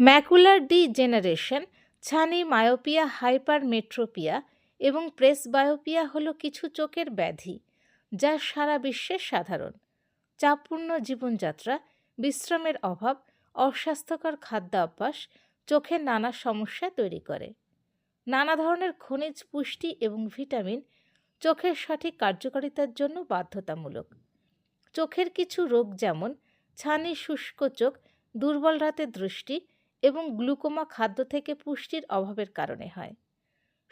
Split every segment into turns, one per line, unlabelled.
Macular degeneration ছানি myopia hypermetropia এবং presbyopia হলো কিছু চোখের ব্যাধি, যা সারা বিশ্বে সাধারণ। চাপপূর্ণ জীবনযাত্রা, বিশ্রামের অভাব, অস্বাস্থ্যকর খাদ্যাভ্যাস চোখের নানা সমস্যা তৈরি করে। নানা ধরনের খনিজ পুষ্টি এবং ভিটামিন চোখের সঠিক কার্যকারিতার জন্য বাধ্যতামূলক। চোখের কিছু রোগ যেমন ছানি শুষ্ক চোখ, দুর্বল রাতে দৃষ্টি এবং গ্লুকোমা খাদ্য থেকে পুষ্টির অভাবের কারণে হয়।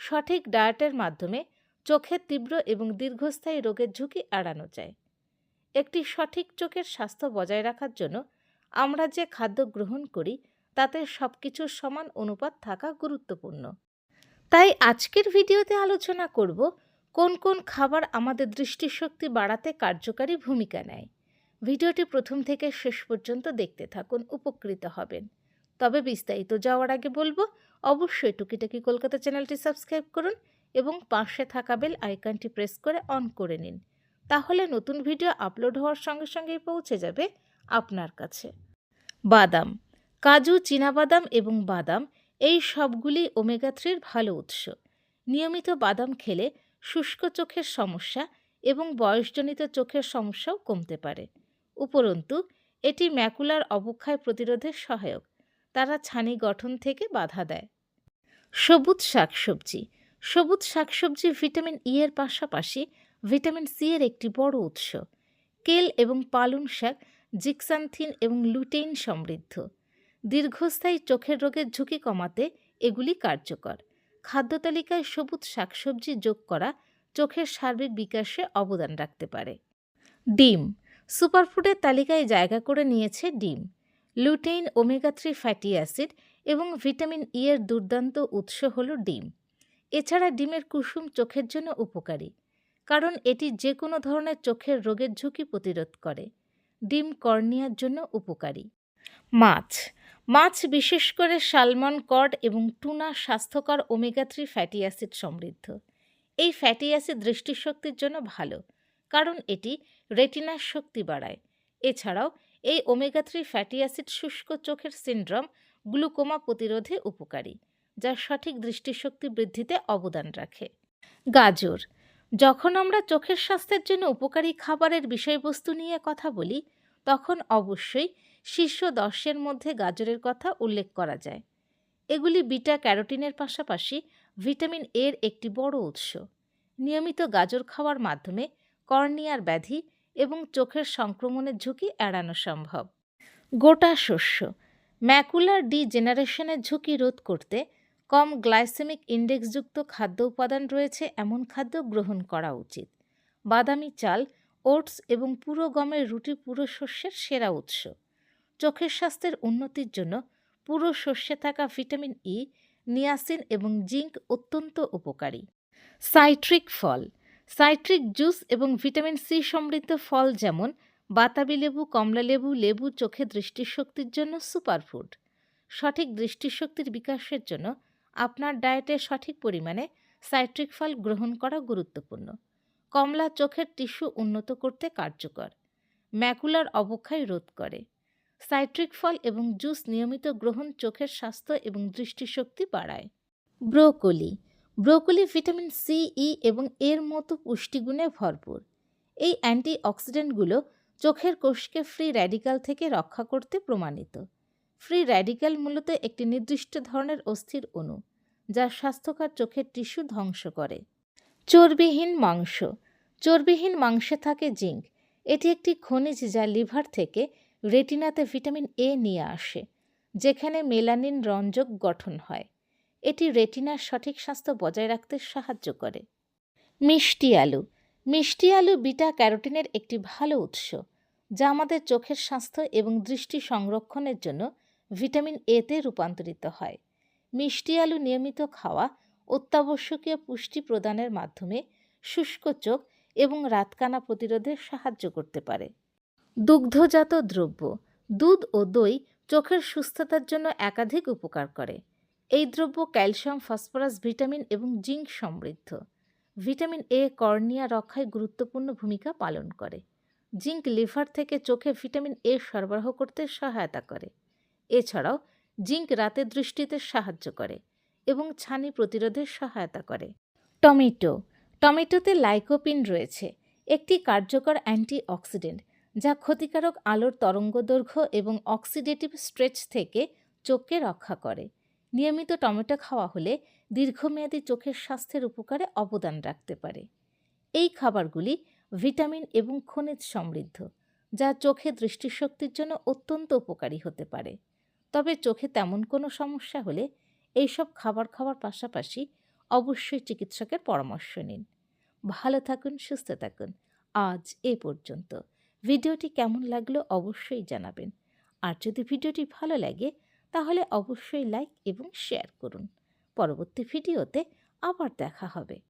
সঠিক ডায়েটের মাধ্যমে চোখের তীব্র এবং দীর্ঘস্থায়ী রোগের ঝুঁকি এড়ানো যায়। একটি সঠিক চোখের স্বাস্থ্য বজায় রাখার জন্য আমরা যে খাদ্য গ্রহণ করি, তাতে সব কিছুর সমান অনুপাত থাকা গুরুত্বপূর্ণ। তাই আজকের ভিডিওতে আলোচনা করব কোন কোন খাবার আমাদের দৃষ্টিশক্তি বাড়াতে কার্যকারী ভূমিকা নেয়? ভিডিওটি প্রথম থেকে শেষ পর্যন্ত দেখতে থাকুন, উপকৃত হবেন। তবে বিস্তারিত যাওয়ার আগে বলব, অবশ্যই টুকিটাকি কলকাতা চ্যানেলটি সাবস্ক্রাইব করুন এবং পাশে থাকা বেল আইকনটি প্রেস করে অন করে নিন। তাহলে নতুন ভিডিও আপলোড হওয়ার সঙ্গে সঙ্গেই পৌঁছে যাবে আপনার কাছে। বাদাম, কাজু, চীনাবাদাম এবং বাদাম এই সবগুলি ওমেগা থ্রির ভালো উৎস। নিয়মিত বাদাম খেলে শুষ্ক চোখের সমস্যা এবং বয়সজনিত চোখের সমস্যাও কমতে পারে। উপরন্তু, এটি ম্যাকুলার অবক্ষয় প্রতিরোধে সহায়ক। তারা ছানি গঠন থেকে বাধা দেয়। সবুজ শাকসবজি। সবুজ শাকসবজি ভিটামিন ই এর পাশাপাশি ভিটামিন সি এর একটি বড় উৎস। কেল এবং পালং শাক, জিক্সান্থিন এবং লুটেইন সমৃদ্ধ। দীর্ঘস্থায়ী চোখের রোগের ঝুঁকি কমাতে এগুলি কার্যকর। খাদ্য তালিকায় সবুজ শাকসবজি যোগ করা চোখের সার্বিক বিকাশে অবদান রাখতে পারে। ডিম সুপারফুডের তালিকায় জায়গা করে নিয়েছে ডিম, lutein omega three fatty acid এবং ভিটামিন ই এর দুর্দান্ত উৎস হল ডিম। এছাড়া ডিমের কুসুম চোখের জন্য উপকারী, কারণ এটি যে কোনো ধরনের চোখের রোগের ঝুঁকি প্রতিরোধ করে। ডিম কর্নিয়ার জন্য উপকারী। মাছ মাছ, বিশেষ করে সালমন, কড এবং টুনা স্বাস্থ্যকর ওমেগা থ্রি ফ্যাটি অ্যাসিড সমৃদ্ধ। এই ফ্যাটি অ্যাসিড দৃষ্টিশক্তির জন্য ভালো, কারণ এটি রেটিনার শক্তি বাড়ায়। এছাড়াও এই ওমেগা থ্রি ফ্যাটি অ্যাসিড শুষ্ক চোখের সিন্ড্রোম গ্লুকোমা প্রতিরোধে উপকারী, যা সঠিক দৃষ্টিশক্তি বৃদ্ধিতে অবদান রাখে। গাজর, যখন আমরা চোখের স্বাস্থ্যের জন্য উপকারী খাবারের বিষয়বস্তু নিয়ে কথা বলি তখন অবশ্যই শীর্ষ দশের মধ্যে গাজরের কথা উল্লেখ করা যায়। এগুলি বিটা ক্যারোটিনের পাশাপাশি ভিটামিন এর একটি বড় উৎস। নিয়মিত গাজর খাওয়ার মাধ্যমে কর্নিয়ার ব্যাধি এবং চোখের সংক্রমণের ঝুঁকি এড়ানো সম্ভব। গোটা শস্য, ম্যাকুলার ডি জেনারেশনের ঝুঁকি রোধ করতে কম গ্লাইসেমিক ইন্ডেক্সযুক্ত খাদ্য উপাদান রয়েছে এমন খাদ্য গ্রহণ করা উচিত। বাদামি চাল ওটস এবং পুরো গমের রুটি পুরো শস্যের সেরা উৎস। চোখের স্বাস্থ্যের উন্নতির জন্য পুরো শস্যে থাকা ভিটামিন ই নিয়াসিন এবং জিঙ্ক অত্যন্ত উপকারী। সাইট্রিক ফল। সাইট্রিক জুস এবং ভিটামিন সি সমৃদ্ধ ফল যেমন বাতাবি লেবু, কমলা লেবু লেবু চোখে দৃষ্টিশক্তির জন্য সুপারফুড। সঠিক দৃষ্টিশক্তির বিকাশের জন্য আপনার ডায়েটে সঠিক পরিমাণে সাইট্রিক ফল গ্রহণ করা গুরুত্বপূর্ণ। কমলা চোখের টিস্যু উন্নত করতে কার্যকর। ম্যাকুলার অবক্ষয় রোধ করে। সাইট্রিক ফল এবং জুস নিয়মিত গ্রহণ চোখের স্বাস্থ্য এবং দৃষ্টিশক্তি বাড়ায়। Broccoli. Broccoli vitamin C E এবং এর মতো পুষ্টিগুণে ভরপুর। এই অ্যান্টিঅক্সিডেন্টগুলো চোখের কোষকে ফ্রি র্যাডিক্যাল থেকে রক্ষা করতে প্রমাণিত। ফ্রি র্যাডিক্যাল মূলত একটি নির্দিষ্ট ধরনের অস্থির অণু, যা স্বাস্থ্যকর চোখের টিস্যু ধ্বংস করে। চর্বিহীন মাংস। চর্বিহীন মাংসে থাকে জিঙ্ক। এটি একটি খনিজ যা লিভার থেকে রেটিনাতে ভিটামিন এ নিয়ে আসে, যেখানে মেলানিন রঞ্জক গঠন হয়। এটি রেটিনার সঠিক স্বাস্থ্য বজায় রাখতে সাহায্য করে। মিষ্টি আলু। মিষ্টি আলু বিটা ক্যারোটিনের একটি ভালো উৎস, যা আমাদের চোখের স্বাস্থ্য এবং দৃষ্টি সংরক্ষণের জন্য ভিটামিন এতে রূপান্তরিত হয়। মিষ্টি আলু নিয়মিত খাওয়া অত্যাবশ্যকীয় পুষ্টি প্রদানের মাধ্যমে শুষ্ক চোখ এবং রাতকানা প্রতিরোধে সাহায্য করতে পারে। দুগ্ধজাত দ্রব্য, দুধ ও দই চোখের সুস্থতার জন্য একাধিক উপকার করে। এই দ্রব্য ক্যালসিয়াম, ফসফরাস, ভিটামিন এবং জিঙ্ক সমৃদ্ধ। ভিটামিন এ, কর্নিয়া রক্ষায় গুরুত্বপূর্ণ ভূমিকা পালন করে। জিঙ্ক লিভার থেকে চোখে ভিটামিন এ সরবরাহ করতে সহায়তা করে। এছাড়াও জিঙ্ক রাতের দৃষ্টিতে সাহায্য করে। এবং ছানি প্রতিরোধে সহায়তা করে। টমেটো। টমেটোতে লাইকোপিন রয়েছে, একটি কার্যকর অ্যান্টিঅক্সিডেন্ট যা ক্ষতিকারক আলোর তরঙ্গদৈর্ঘ্য এবং অক্সিডেটিভ স্ট্রেচ থেকে চোখকে রক্ষা করে। নিয়মিত টমেটো খাওয়া হলে দীর্ঘমেয়াদী চোখের স্বাস্থ্যের উপকারে অবদান রাখতে পারে। এই খাবারগুলি ভিটামিন এবং খনিজ সমৃদ্ধ, যা চোখে দৃষ্টিশক্তির জন্য অত্যন্ত উপকারী হতে পারে। তবে চোখে তেমন কোনো সমস্যা হলে এইসব খাবার খাওয়ার পাশাপাশি অবশ্যই চিকিৎসকের পরামর্শ নিন। ভালো থাকুন, সুস্থ থাকুন। আজ এ পর্যন্ত। ভিডিওটি কেমন লাগল অবশ্যই জানাবেন। আর যদি ভিডিওটি ভালো লাগে, তাহলে অবশ্যই লাইক এবং শেয়ার করুন। পরবর্তী ভিডিওতে আবার দেখা হবে।